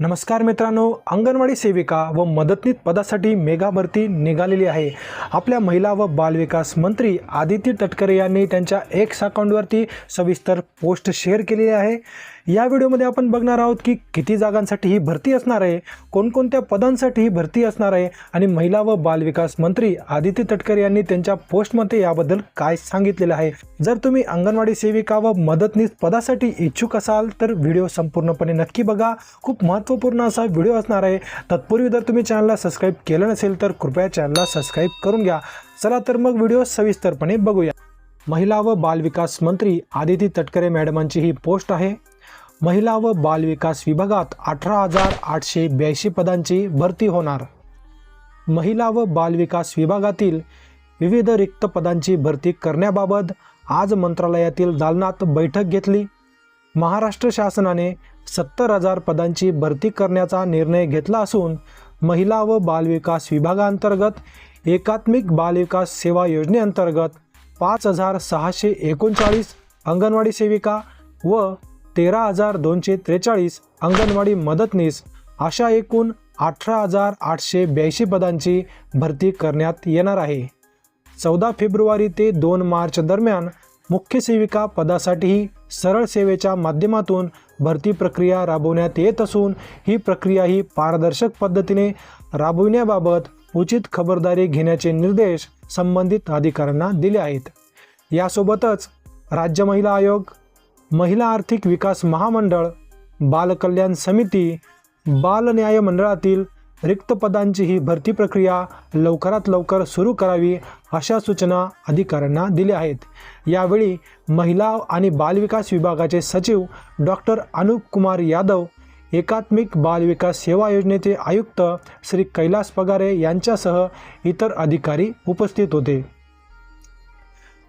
नमस्कार मित्रांनो अंगणवाडी सेविका व मदतनीत पदासाठी मेगा भरती निघालेली आहे. आपल्या महिला व बालविकास मंत्री आदिती तटकरे यांनी त्यांच्या एक्स अकाउंटवरती सविस्तर पोस्ट शेअर केलेली आहे. या व्हिडिओमध्ये आपण बघणार आहोत की किती जागांसाठी ही भरती असणार आहे कोणकोणत्या पदांसाठी ही भरती असणार आहे आणि महिला व बालविकास मंत्री आदिती तटकरे यांनी त्यांच्या पोस्टमध्ये याबद्दल काय सांगितलेलं आहे. जर तुम्ही अंगणवाडी सेविका व मदतनीस पदासाठी इच्छुक असाल तर व्हिडिओ संपूर्णपणे नक्की बघा. खूप महत्त्वपूर्ण असा व्हिडिओ असणार आहे. तत्पूर्वी जर तुम्ही चॅनलला सबस्क्राईब केलं नसेल तर कृपया चॅनलला सबस्क्राईब करून घ्या. चला तर मग व्हिडिओ सविस्तरपणे बघूया. महिला व बालविकास मंत्री आदिती तटकरे मॅडमांची ही पोस्ट आहे. महिला व बालविकास विभागात अठरा हजार आठशे ब्याऐंशी पदांची भरती होणार. महिला व बालविकास विभागातील विविध रिक्त पदांची भरती करण्याबाबत आज मंत्रालयातील दालनात बैठक घेतली. महाराष्ट्र शासनाने सत्तर हजार पदांची भरती करण्याचा निर्णय घेतला असून महिला व बालविकास विभागांतर्गत एकात्मिक बालविकास सेवा योजनेअंतर्गत पाच हजार सहाशे एकोणचाळीस अंगणवाडी सेविका व तेरा हजार दोनशे त्रेचाळीस अंगणवाडी मदतनीस अशा एकूण अठरा हजार आठशे ब्याऐंशी पदांची भरती करण्यात येणार आहे. चौदा फेब्रुवारी ते दोन मार्च दरम्यान मुख्य सेविका पदासाठीही सरळ सेवेच्या माध्यमातून भरती प्रक्रिया राबवण्यात येत असून ही प्रक्रिया ही पारदर्शक पद्धतीने राबविण्याबाबत उचित खबरदारी घेण्याचे निर्देश संबंधित अधिकाऱ्यांना दिले आहेत. यासोबतच राज्य महिला आयोग महिला आर्थिक विकास महामंडळ बालकल्याण समिती बाल न्याय मंडळातील रिक्त पदांची ही भरती प्रक्रिया लवकरात लवकर सुरू करावी अशा सूचना अधिकाऱ्यांना दिल्या आहेत. यावेळी महिला आणि बालविकास विभागाचे सचिव डॉक्टर अनुप कुमार यादव एकात्मिक बालविकास सेवा योजनेचे आयुक्त श्री कैलास पगारे यांच्यासह इतर अधिकारी उपस्थित होते.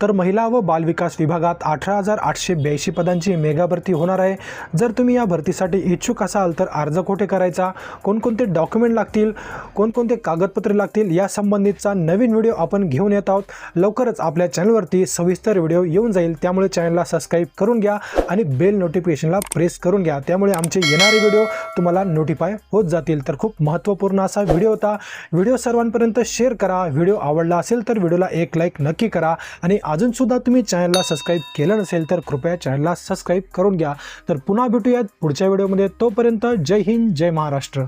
तर महिला व बालविकास विभागात अठरा हजार आठशे ब्याऐंशी पदांची मेगा भरती होणार आहे. जर तुम्ही या भरतीसाठी इच्छुक असाल तर अर्ज कोठे करायचा कोणकोणते डॉक्युमेंट लागतील कोणकोणते कागदपत्रे लागतील या संबंधितचा नवीन व्हिडिओ आपण घेऊन येत आहोत. लवकरच आपल्या चॅनलवरती सविस्तर व्हिडिओ येऊन जाईल. त्यामुळे चॅनलला सबस्क्राईब करून घ्या आणि बेल नोटिफिकेशनला प्रेस करून घ्या. त्यामुळे आमचे येणारे व्हिडिओ तुम्हाला नोटिफाय होत जातील. तर खूप महत्त्वपूर्ण असा व्हिडिओ होता. व्हिडिओ सर्वांपर्यंत शेअर करा. व्हिडिओ आवडला असेल तर व्हिडिओला एक लाईक नक्की करा आणि अजूनसुद्धा तुम्ही चॅनलला सबस्क्राईब केलं नसेल तर कृपया चॅनलला सबस्क्राईब करून घ्या. तर पुन्हा भेटूयात पुढच्या व्हिडिओमध्ये. तोपर्यंत जय हिंद जय महाराष्ट्र.